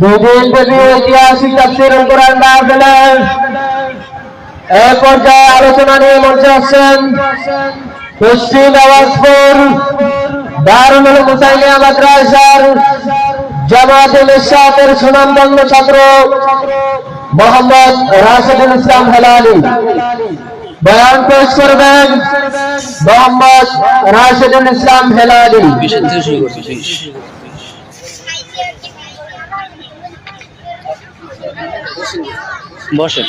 দুদিন ব্যাপী ঐতিহাসিক তাফসির কোরআন মাহফিলের এক পর্যায়ে আলোচনা নিয়ে মঞ্চে আসছেন পশ্চিম আওয়াজপুর দারুল মুসাইলিয়া মাদ্রাসার জামাতুল ইসলামের সুনামধন্য ছাত্র মোহাম্মদ রাশেদুল ইসলাম হেলালি। বয়ান পেশ করবেন মোহাম্মদ রাশেদুল ইসলাম হেলালি। বসেন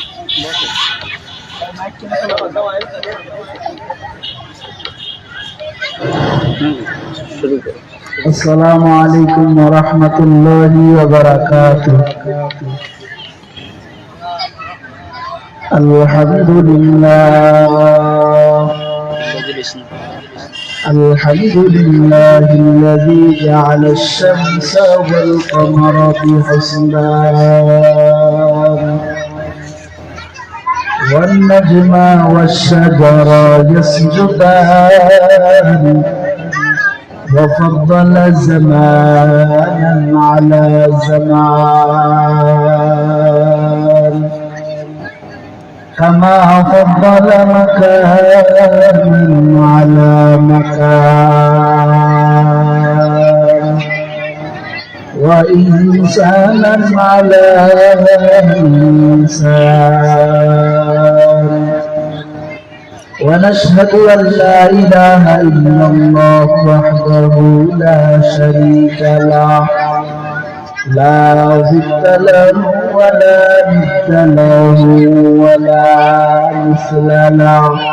হুম, শুরু করুন السلام عليكم ورحمة الله وبركاته الحمد لله مجلس الحمد لله الذي جعل الشمس والقمر بحسبان والنجم والشجر يسجدان وفضل زمانا على زمان. كما فضل مكان على مكان. وإنسانا على إنسان. ونشهد أن لا إله إلا الله وحده لا شريك له. لا ضد له ولا ند له ولا مثل له.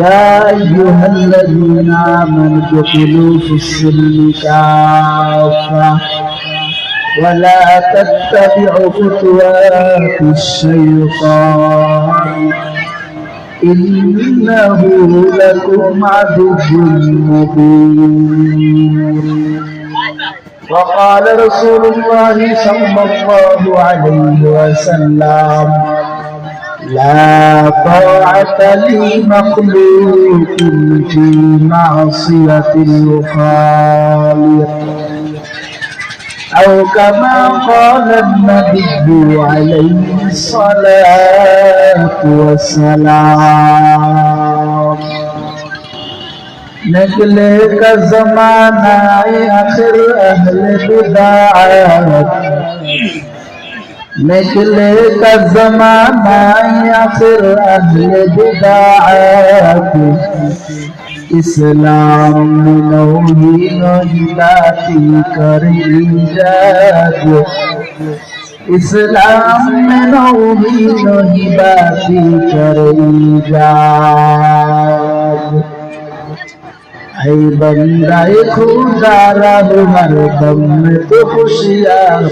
يا أيها الذين آمنوا ادخلوا في السلم كافة ولا تتبعوا خطوات الشيطان. إنه لكم عدو مبين. وقال رسول الله صلى الله عليه وسلم لا طاعة لمخلوق في معصية الخالق. أو كما قال النبي عليه الصلاة والسلام. نجليك کا آخر أهل بدعات निकले का जमाना आखिर अहले बिदात इस्लाम में नौही नौहिदाती करी जात। इस्लाम में नौही नौहिदाती करी जात। ऐ बंदाए खुदा रहो हर दम में तो खुशियार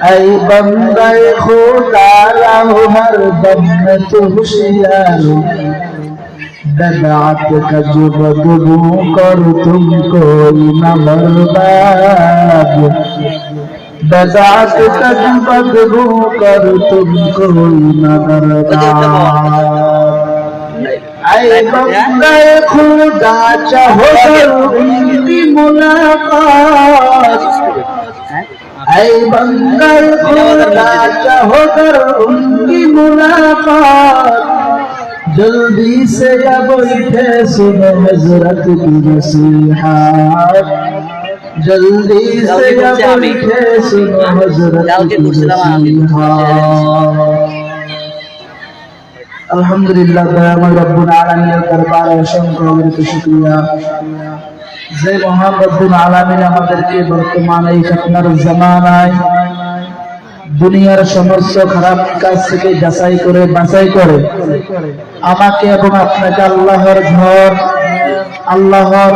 اے بندے خدا راہ ہر دم میں تو ہوشیار دلعت کا جو بدبو کر تم کو نہ برباد دلعت کا جو بدبو کر تم کو نہ برباد اے بندے خدا چاہو کر ان کی ملاقات اے بندر خدا چاہو کر ان کی ملاقات جلدی سے یا بیٹھے سنو حضرت کی نصیحات جلدی سے یا بیٹھے سنو حضرت کی نصیحات الحمدللہ دائم رب العالمین دربار شکریہ যে মহান আলামিন আমাদেরকে বর্তমান এই ঘটনার জমানায় দুনিয়ার সমস্ত খারাপ কাজ থেকে যাচাই করে বাছাই করে, আমাকে এবং আপনাকে আল্লাহর ঘর আল্লাহর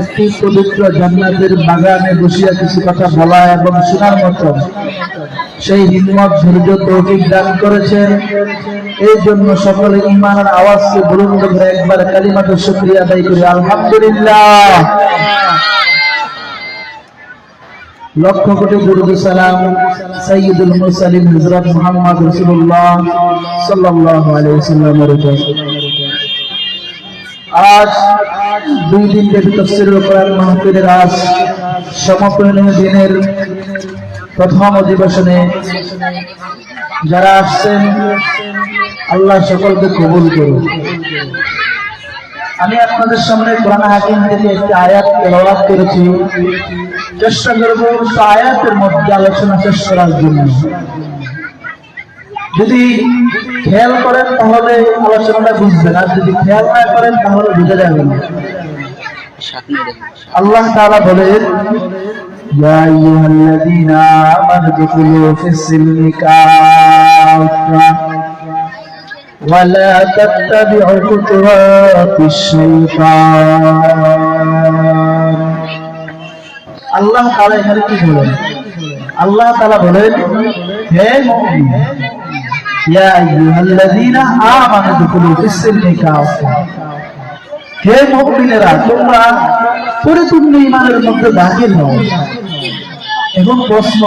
একটি পবিত্র জান্নাতের বাগানে বসিয়া কিছু কথা বলা এবং শোনার মতো। সেই হিম্মত ধৈর্য তৌফিক দান করেছেন। এই জন্য সকলে ইমানের আওয়াজকে বুলন্দ করে একবার কালিমাত শুক্রিয়া আদায় করি। আলহামদুলিল্লাহ। লক্ষ কোটি দুরুদ সালাম সাইয়্যিদুল মুরসালিন হযরত মুহাম্মদ রাসূলুল্লাহ সাল্লাল্লাহু আলাইহি ওয়াসাল্লামের উপর। আজ দুই দিন ব্যাপী তফসিরুল কোরআন মাহফিলের আজ সমাপনী দিনের প্রথম অধিবেশনে যারা আসছেন, আল্লাহ সকলকে কবুল করুন আমি আপনাদের সামনে কোরআন হাকিম থেকে একটি আয়াত তেলাওয়াত করেছি। চেষ্টা করব আয়াতের মধ্যে আলোচনা শেষ করার জন্য। যদি খেয়াল করেন তাহলে আলোচনাটা বুঝবেন আর যদি খেয়াল না করেন তাহলে বুঝে যাবেন না সাত মিনিট আল্লাহ তাআলা বলেন يا أيها الذين آمنوا ادخلوا في السلم كافة ولا تتبعوا خطوات الشيطان আল্লাহ তাআলা এখানে কি বলেন আল্লাহ তাআলা বলেন হে মুমিন হে মুমিনেরা, তোমরা পরিপূর্ণ ইমানের মধ্যে দাখিল হও। এখন প্রশ্ন,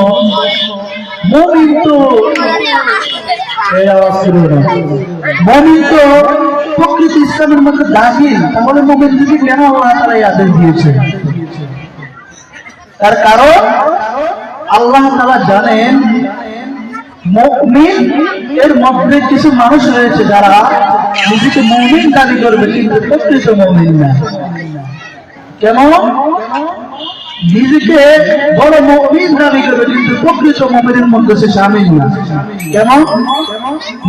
মুমিন তো। মুমিন তো প্রকৃত ইসলামের মধ্যে দাখিল, তাহলে মুমিন থেকে কেন আল্লাহ আদেশ দিয়েছে? তার কারণ, আল্লাহ তাআলা জানেন মুমিন, এর মধ্যে কিছু মানুষ রয়েছে যারা নিজেকে মুমিন দাবি করবে, কিন্তু প্রকৃত মুমিন না। কেমন নিজেকে বড় মুমিন দাবি করবে, কিন্তু প্রকৃত মুমিনের মধ্যে সে শামিল না। কেমন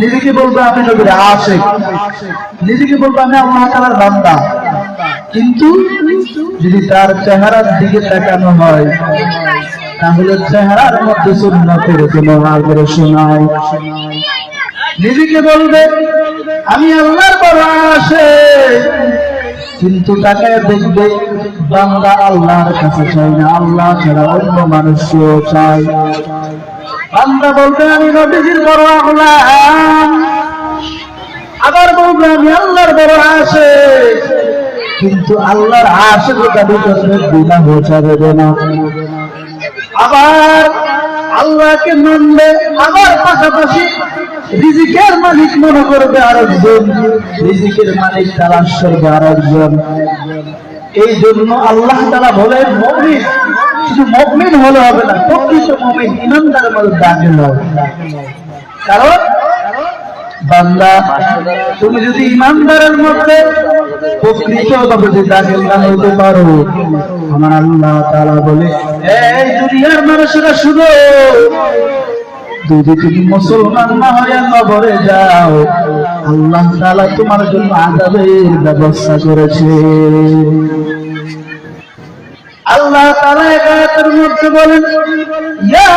নিজেকে বলবে, আমি নবীর আশেক। নিজেকে বলবে, আমি আল্লাহ তাআলার বান্দা। কিন্তু যদি তার চেহারার দিকে তাকানো হয় তাহলে চেহারার মধ্যে সুন্নতের কোনো আগ্রহ শোনায় নিজেকে বলবে, আমি আল্লাহর বড় আসে কিন্তু তাকে দেখবে, বান্দা আল্লাহর কাছে চাই না। আল্লাহ ছাড়া অন্য মানুষকেও চাই বান্দা বলবে, আমি নবীজির বড় আল্লাহ আবার বলবে, আমি আল্লাহর বড় আসে কিন্তু আল্লাহর আশে দাবি করবে বিনা বোঝা দেবে না। আবার আল্লাহকে মানবে, আবার পাশাপাশি রিজিকের মালিক মনে করবে আরেকজন, রিজিকের মালিক তালাশ করবে আরেকজন। এই জন্য আল্লাহ তারা বলেন মমিন, শুধু মমিন হলে হবে না, প্রকৃত মমিন ইমানদারের মধ্যে দাখিল হবে। কারণ বান্দা, তুমি যদি ইমানদারের মধ্যে প্রকৃত যদি দাখিল না হইতে পারো, আমার আল্লাহ তারা বলে দুনিয়ার মানুষেরা শুনো। যদি তুমি মুসলমান না হয়ে কবরে যাও, আল্লাহ তাআলা তোমার জন্য আযাবের ব্যবস্থা করেছে। আল্লাহ তাআলা এক আয়াতের মধ্যে বলেন, ইয়া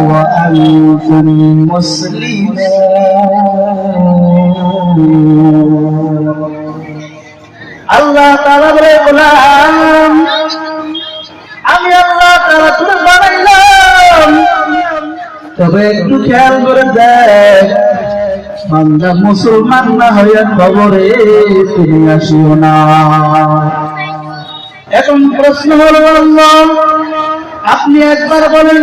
ওয়া আনতুম মুসলিমুন আল্লাহ বলে, গোলাম, আমি আল্লাহ তুমি বানাইলাম। তবে একটু খেয়াল করে দেখ, বান্দা মুসলমান না হইয়া খবরে তুমি আসিও না। এখন প্রশ্ন হলো, আল্লাহ আপনি একবার বলেন,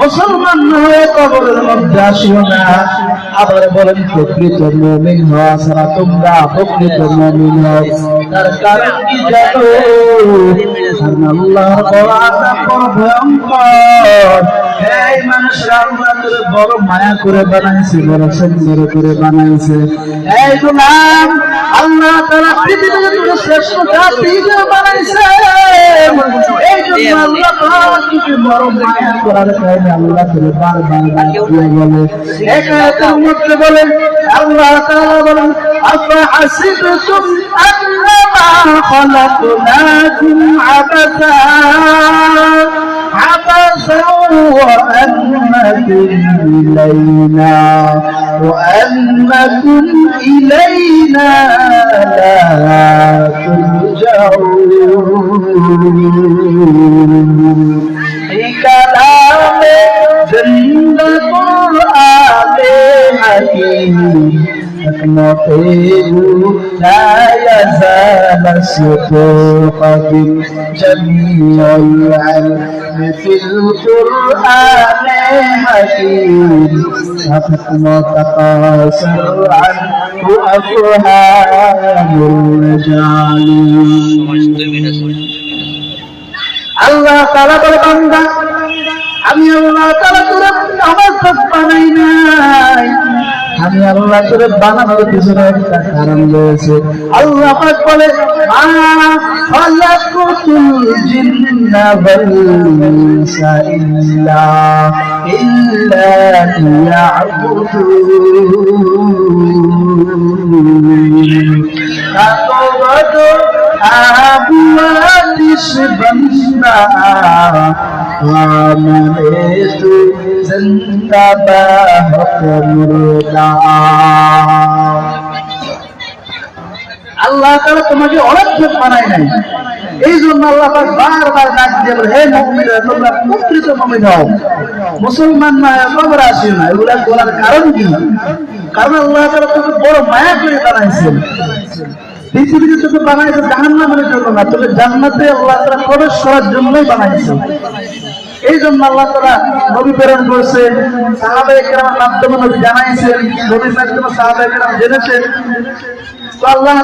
মুসলমান না হয়ে কবরের মধ্যে আসিও না। আবার বলেন, প্রকৃত মমিন হওয়া ছাড়া তোমরা প্রকৃত মমিন হও। তার কারণ কি জানো? আল্লাহর ভয়ঙ্কর। এই মানুষরা আল্লাহ তোরে বড় মায়া করে বানাইছে, বড় সুন্দর করে বানাইছে। এই গুলাম আল্লাহ তাআলা পৃথিবীতে শ্রেষ্ঠ জাতি বানাইছে। এই জন্য আল্লাহ তাআলা তোকে বড় মায়া করার কারণে আল্লাহ তোরে বারবার ডাক দিয়ে বলে এক আয়াতের মধ্যে বলেন আল্লাহ তাআলা বলেন أفحسبتم أنما خلقناكم عبثا عبثا وأنكم إلينا وأنكم إلينا لا ترجعون. في كلام جند قرآن حكيم حكمته لا يزال الصدوق جميع العلم في القرآن حكيم حكم تقاصر عنه أفهام الرجال দুই মিনিট আল্লাহ তালা বলে বান্দা আমি আল্লাহ তালা তোর আমার আল্লাহ তোর বানানোর পিছনে একটা কারণ রয়েছে আল্লাহ পাক বলে মা খালাকুতুল জিন্না ওয়াল ইনসা ইল্লা ইল্লা লিয়াবুদুন কাতবাদু আবুয়াতিস বন্দা আমনে তু আল্লাহ তাআলা তোমাকে অনর্থক বানায় নাই। এই জন্য আল্লাহ পাক বারবার ডাক দিয়ে বলে, হে মুমিনরা, তোমরা প্রকৃত মুমিন হও। মুসলমান না কবর আসিও না, এগুলা বলার কারণ কি? কারণ আল্লাহ তাআলা তোকে বড় মায়া করে বানাইছেন। পৃথিবীতে তোকে বানাইছে জাহান্নামের জন্য না তোকে জান্নাতে আল্লাহ তাআলা প্রবেশ করার জন্যই বানাইছে এই জন্য আল্লাহ তারা নবী প্রেরণ করছে, সাহাবায়ে একরামের মাধ্যমে নবী জানাইছেন, নবী মাধ্যমে সাহাবায়ে কেরাম জেনেছেন। আল্লাহ